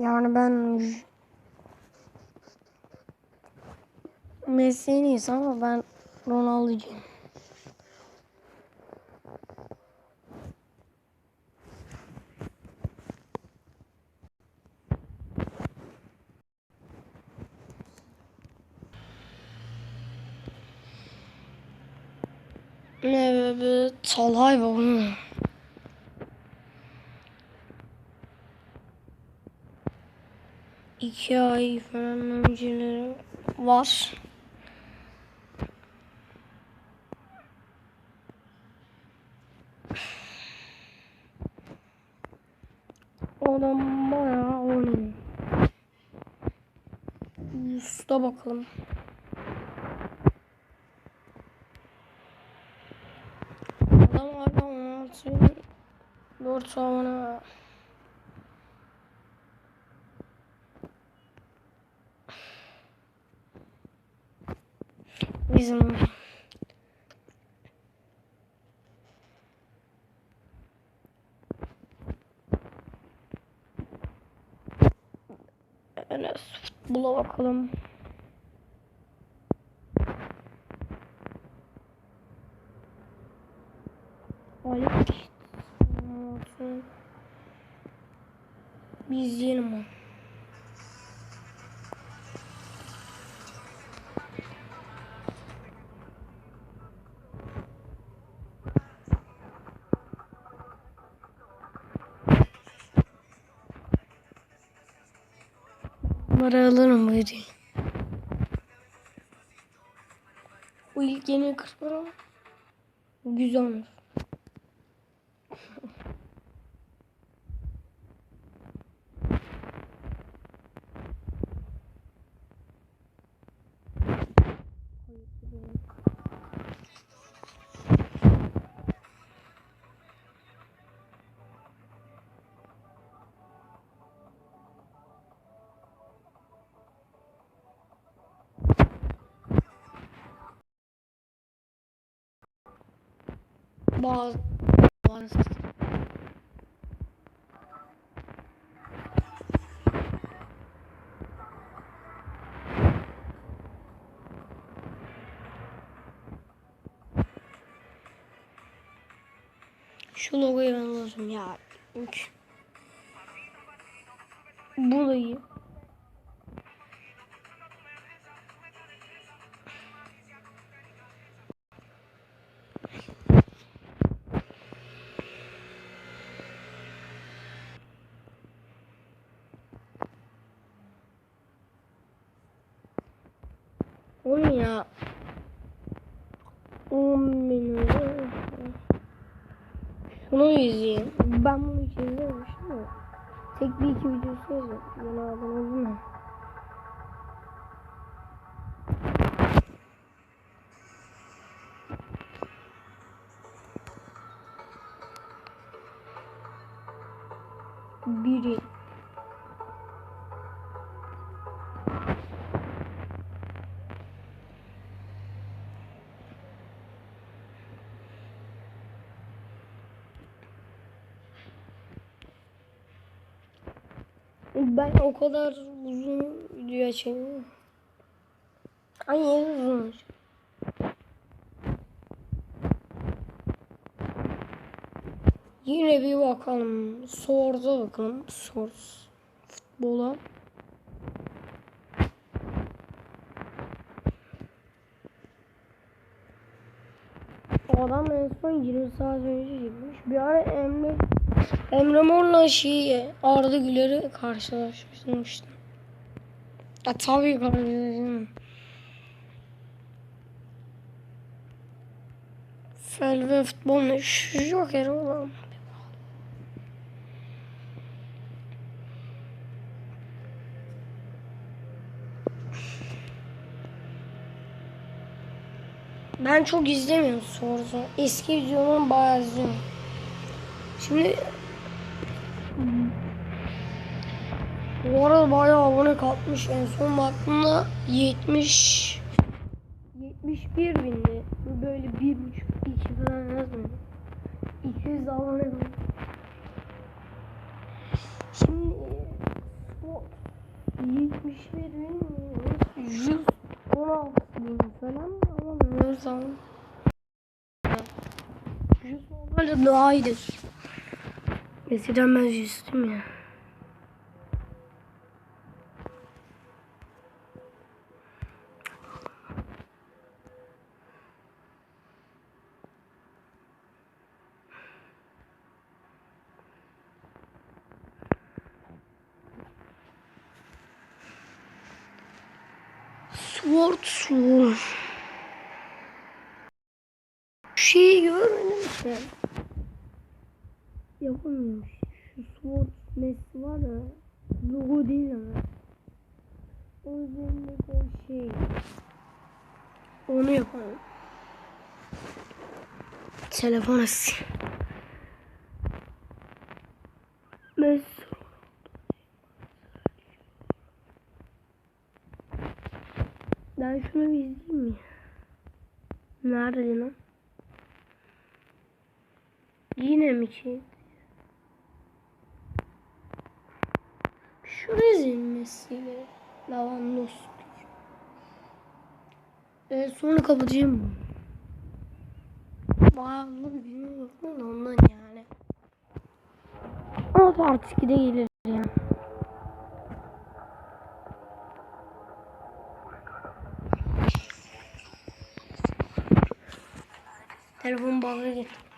Yani ben Messi'nin iyisi ama ben Ronaldo'cuyum. Ne be Talhay var? İki ay falan önceleri var. Adam bayağı oynuyor. Usta bakalım. Adam hala 16 4 savunma. Bizim Enes futbola bakalım. Ali Bir izleyelim onu. Bunları alırım böyle. Bu ilk yeni kırpar ama güzel olur. Bazı bazı Şu logoyu ben lazım ya. Üç. Oyun ya. 10 bin lira. Şunu izleyeyim. Ben bunu hiç izlememiştim ama. Tek bir iki videosu izledim. Buna abone oldun mu? Biri. Ben o kadar uzun video açayım. Ay uzun. Yine bir bakalım. Source'a bakalım. Source. Futbola. Adam en son 20 saat önce girmiş. Bir ara Emre Emre Mor'la şeyi Arda Güler'i karşılaşmıştım. Ya tabii karşılaştım. Fel ve futbol Joker oğlum. Ben çok izlemiyorum sorusu. Eski videolarımı bayağı izliyorum. Şimdi bu arada bayağı abone kalkmış. En son baktığımda 70 71 bindi. Bu böyle bir buçuk iki falan yazmıyor. 200 abone kalmış. Şimdi bu Sword 71 bin 116 bin falan ama Mozan 100 olmalı daha iyidir. Eskiden ben yüzdüm ya. Şu şeyi görmedin mi sen? Yapamıyorum. Şu Sword nesli var ya. Logo değil ama. O üzerindeki o şey. Onu yapalım. Telefon sil. Mesela Ben şunu bir izleyeyim mi? Nerede lan? Yine mi şey? Şu rezilmesiyle Lavandos. Evet sonra kapatacağım. Bağlı da ondan yani. Ama part 2'de gelir ya. Telefon bağlı getir.